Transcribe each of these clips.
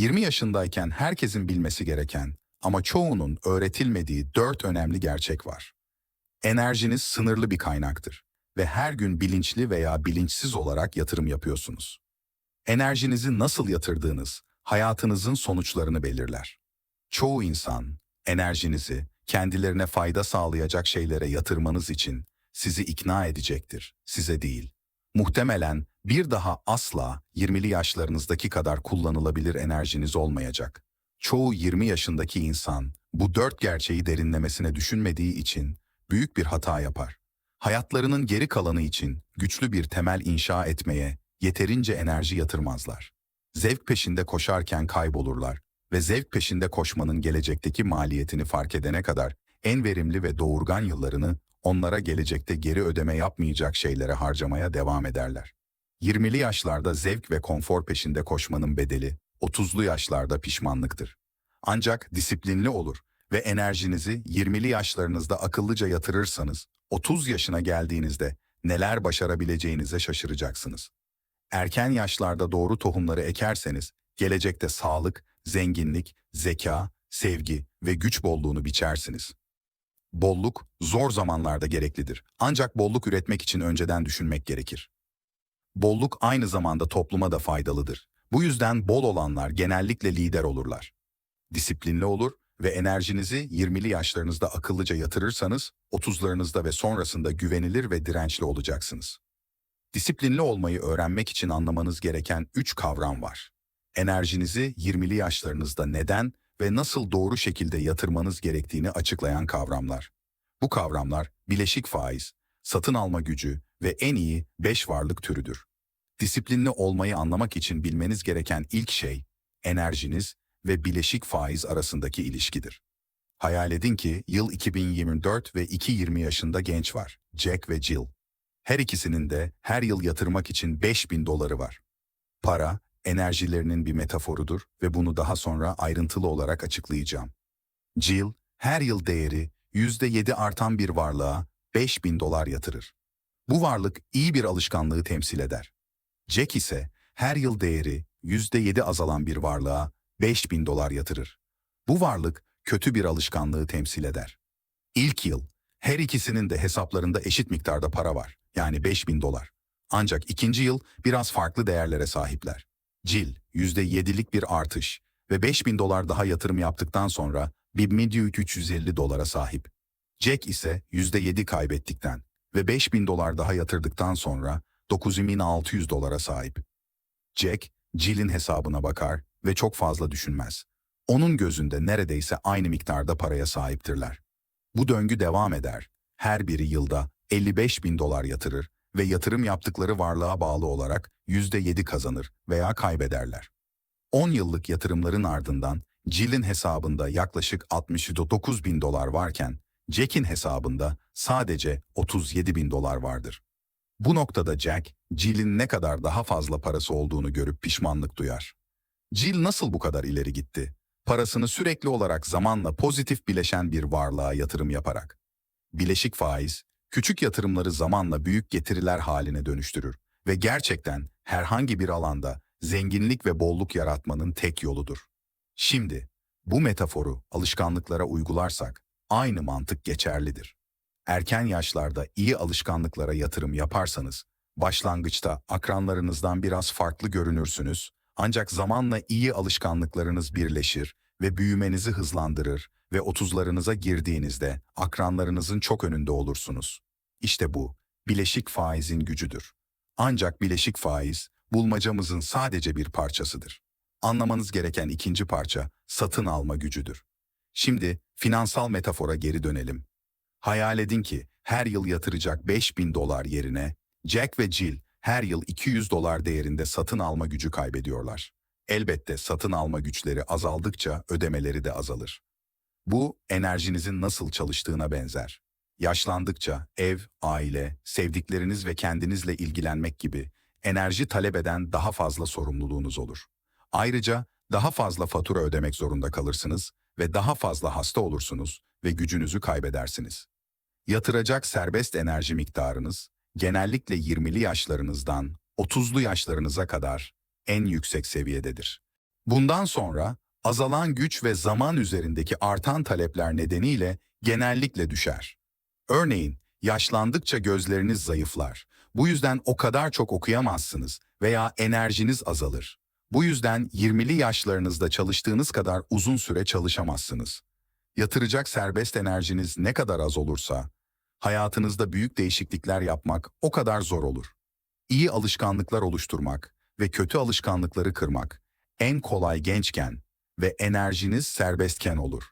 20 yaşındayken herkesin bilmesi gereken ama çoğunun öğretilmediği dört önemli gerçek var. Enerjiniz sınırlı bir kaynaktır ve her gün bilinçli veya bilinçsiz olarak yatırım yapıyorsunuz. Enerjinizi nasıl yatırdığınız, hayatınızın sonuçlarını belirler. Çoğu insan, enerjinizi kendilerine fayda sağlayacak şeylere yatırmanız için sizi ikna edecektir, size değil. Muhtemelen bir daha asla 20'li yaşlarınızdaki kadar kullanılabilir enerjiniz olmayacak. Çoğu 20 yaşındaki insan bu dört gerçeği derinlemesine düşünmediği için büyük bir hata yapar. Hayatlarının geri kalanı için güçlü bir temel inşa etmeye yeterince enerji yatırmazlar. Zevk peşinde koşarken kaybolurlar ve zevk peşinde koşmanın gelecekteki maliyetini fark edene kadar en verimli ve doğurgan yıllarını onlara gelecekte geri ödeme yapmayacak şeylere harcamaya devam ederler. 20'li yaşlarda zevk ve konfor peşinde koşmanın bedeli 30'lu yaşlarda pişmanlıktır. Ancak disiplinli olur ve enerjinizi 20'li yaşlarınızda akıllıca yatırırsanız 30 yaşına geldiğinizde neler başarabileceğinize şaşıracaksınız. Erken yaşlarda doğru tohumları ekerseniz gelecekte sağlık, zenginlik, zeka, sevgi ve güç bolluğunu biçersiniz. Bolluk zor zamanlarda gereklidir. Ancak bolluk üretmek için önceden düşünmek gerekir. Bolluk aynı zamanda topluma da faydalıdır. Bu yüzden bol olanlar genellikle lider olurlar. Disiplinli olur ve enerjinizi 20'li yaşlarınızda akıllıca yatırırsanız 30'larınızda ve sonrasında güvenilir ve dirençli olacaksınız. Disiplinli olmayı öğrenmek için anlamanız gereken 3 kavram var. Enerjinizi 20'li yaşlarınızda neden ve nasıl doğru şekilde yatırmanız gerektiğini açıklayan kavramlar. Bu kavramlar bileşik faiz, satın alma gücü ve en iyi 5 varlık türüdür. Disiplinli olmayı anlamak için bilmeniz gereken ilk şey enerjiniz ve bileşik faiz arasındaki ilişkidir. Hayal edin ki yıl 2024 ve 220 yaşında genç var, Jack ve Jill. Her ikisinin de her yıl yatırmak için 5000 doları var. Para, enerjilerinin bir metaforudur ve bunu daha sonra ayrıntılı olarak açıklayacağım. Jill, her yıl değeri %7 artan bir varlığa 5000 dolar yatırır. Bu varlık iyi bir alışkanlığı temsil eder. Jack ise her yıl değeri %7 azalan bir varlığa 5000 dolar yatırır. Bu varlık kötü bir alışkanlığı temsil eder. İlk yıl her ikisinin de hesaplarında eşit miktarda para var. Yani 5000 dolar. Ancak ikinci yıl biraz farklı değerlere sahipler. Jill %7'lik bir artış ve 5000 dolar daha yatırım yaptıktan sonra 1350 dolara sahip. Jack ise %7 kaybettikten ve 5000 dolar daha yatırdıktan sonra 9600 dolara sahip. Jack, Jill'in hesabına bakar ve çok fazla düşünmez. Onun gözünde neredeyse aynı miktarda paraya sahiptirler. Bu döngü devam eder. Her biri yılda 55 bin dolar yatırır ve yatırım yaptıkları varlığa bağlı olarak %7 kazanır veya kaybederler. 10 yıllık yatırımların ardından Jill'in hesabında yaklaşık 69 bin dolar varken Jack'in hesabında sadece 37 bin dolar vardır. Bu noktada Jack, Jill'in ne kadar daha fazla parası olduğunu görüp pişmanlık duyar. Jill nasıl bu kadar ileri gitti? Parasını sürekli olarak zamanla pozitif bileşen bir varlığa yatırım yaparak. Bileşik faiz, küçük yatırımları zamanla büyük getiriler haline dönüştürür ve gerçekten herhangi bir alanda zenginlik ve bolluk yaratmanın tek yoludur. Şimdi, bu metaforu alışkanlıklara uygularsak aynı mantık geçerlidir. Erken yaşlarda iyi alışkanlıklara yatırım yaparsanız, başlangıçta akranlarınızdan biraz farklı görünürsünüz ancak zamanla iyi alışkanlıklarınız birleşir ve büyümenizi hızlandırır ve 30'larınıza girdiğinizde akranlarınızın çok önünde olursunuz. İşte bu, bileşik faizin gücüdür. Ancak bileşik faiz, bulmacamızın sadece bir parçasıdır. Anlamanız gereken ikinci parça, satın alma gücüdür. Şimdi finansal metafora geri dönelim. Hayal edin ki her yıl yatıracak 5000 dolar yerine Jack ve Jill her yıl 200 dolar değerinde satın alma gücü kaybediyorlar. Elbette satın alma güçleri azaldıkça ödemeleri de azalır. Bu enerjinizin nasıl çalıştığına benzer. Yaşlandıkça ev, aile, sevdikleriniz ve kendinizle ilgilenmek gibi enerji talep eden daha fazla sorumluluğunuz olur. Ayrıca daha fazla fatura ödemek zorunda kalırsınız ve daha fazla hasta olursunuz ve gücünüzü kaybedersiniz. Yatıracak serbest enerji miktarınız genellikle 20'li yaşlarınızdan 30'lu yaşlarınıza kadar en yüksek seviyededir. Bundan sonra azalan güç ve zaman üzerindeki artan talepler nedeniyle genellikle düşer. Örneğin yaşlandıkça gözleriniz zayıflar. Bu yüzden o kadar çok okuyamazsınız veya enerjiniz azalır. Bu yüzden 20'li yaşlarınızda çalıştığınız kadar uzun süre çalışamazsınız. Yatıracak serbest enerjiniz ne kadar az olursa, hayatınızda büyük değişiklikler yapmak o kadar zor olur. İyi alışkanlıklar oluşturmak ve kötü alışkanlıkları kırmak en kolay gençken ve enerjiniz serbestken olur.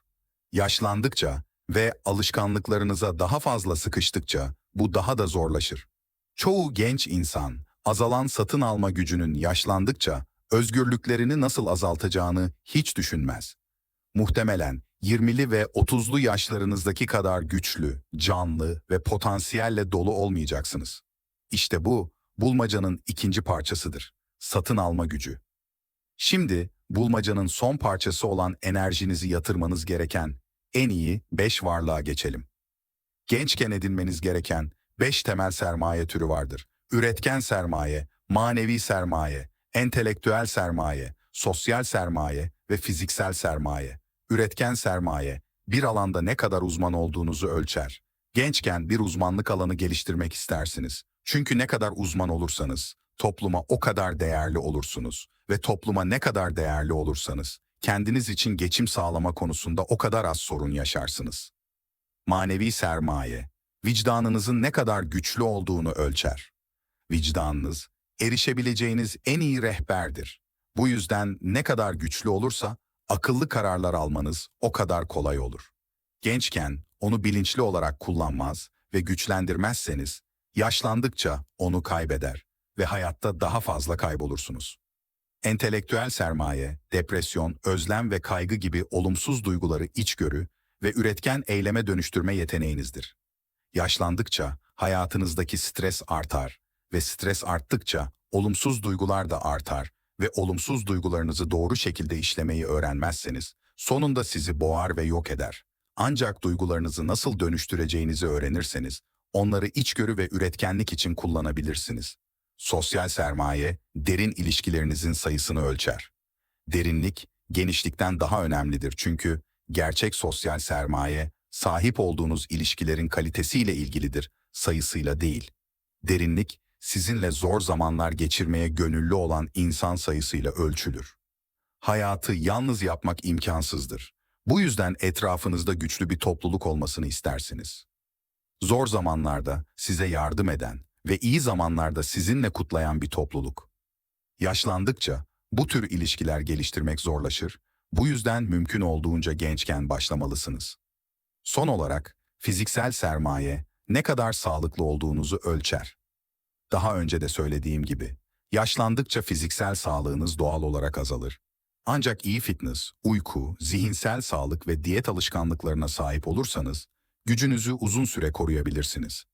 Yaşlandıkça ve alışkanlıklarınıza daha fazla sıkıştıkça bu daha da zorlaşır. Çoğu genç insan azalan satın alma gücünün yaşlandıkça özgürlüklerini nasıl azaltacağını hiç düşünmez. Muhtemelen 20'li ve 30'lu yaşlarınızdaki kadar güçlü, canlı ve potansiyelle dolu olmayacaksınız. İşte bu, bulmacanın ikinci parçasıdır. Satın alma gücü. Şimdi, bulmacanın son parçası olan enerjinizi yatırmanız gereken en iyi 5 varlığa geçelim. Gençken edinmeniz gereken 5 temel sermaye türü vardır. Üretken sermaye, manevi sermaye, entelektüel sermaye, sosyal sermaye ve fiziksel sermaye. Üretken sermaye, bir alanda ne kadar uzman olduğunuzu ölçer. Gençken bir uzmanlık alanı geliştirmek istersiniz. Çünkü ne kadar uzman olursanız, topluma o kadar değerli olursunuz. Ve topluma ne kadar değerli olursanız, kendiniz için geçim sağlama konusunda o kadar az sorun yaşarsınız. Manevi sermaye, vicdanınızın ne kadar güçlü olduğunu ölçer. Vicdanınız, erişebileceğiniz en iyi rehberdir. Bu yüzden ne kadar güçlü olursa, akıllı kararlar almanız o kadar kolay olur. Gençken onu bilinçli olarak kullanmaz ve güçlendirmezseniz, yaşlandıkça onu kaybeder ve hayatta daha fazla kaybolursunuz. Entelektüel sermaye, depresyon, özlem ve kaygı gibi olumsuz duyguları içgörü ve üretken eyleme dönüştürme yeteneğinizdir. Yaşlandıkça hayatınızdaki stres artar ve stres arttıkça olumsuz duygular da artar ve olumsuz duygularınızı doğru şekilde işlemeyi öğrenmezseniz sonunda sizi boğar ve yok eder. Ancak duygularınızı nasıl dönüştüreceğinizi öğrenirseniz onları içgörü ve üretkenlik için kullanabilirsiniz. Sosyal sermaye, derin ilişkilerinizin sayısını ölçer. Derinlik, genişlikten daha önemlidir çünkü gerçek sosyal sermaye, sahip olduğunuz ilişkilerin kalitesiyle ilgilidir, sayısıyla değil. Derinlik, sizinle zor zamanlar geçirmeye gönüllü olan insan sayısıyla ölçülür. Hayatı yalnız yapmak imkansızdır. Bu yüzden etrafınızda güçlü bir topluluk olmasını istersiniz. Zor zamanlarda size yardım eden ve iyi zamanlarda sizinle kutlayan bir topluluk. Yaşlandıkça bu tür ilişkiler geliştirmek zorlaşır, bu yüzden mümkün olduğunca gençken başlamalısınız. Son olarak fiziksel sermaye ne kadar sağlıklı olduğunuzu ölçer. Daha önce de söylediğim gibi, yaşlandıkça fiziksel sağlığınız doğal olarak azalır. Ancak iyi fitness, uyku, zihinsel sağlık ve diyet alışkanlıklarına sahip olursanız, gücünüzü uzun süre koruyabilirsiniz.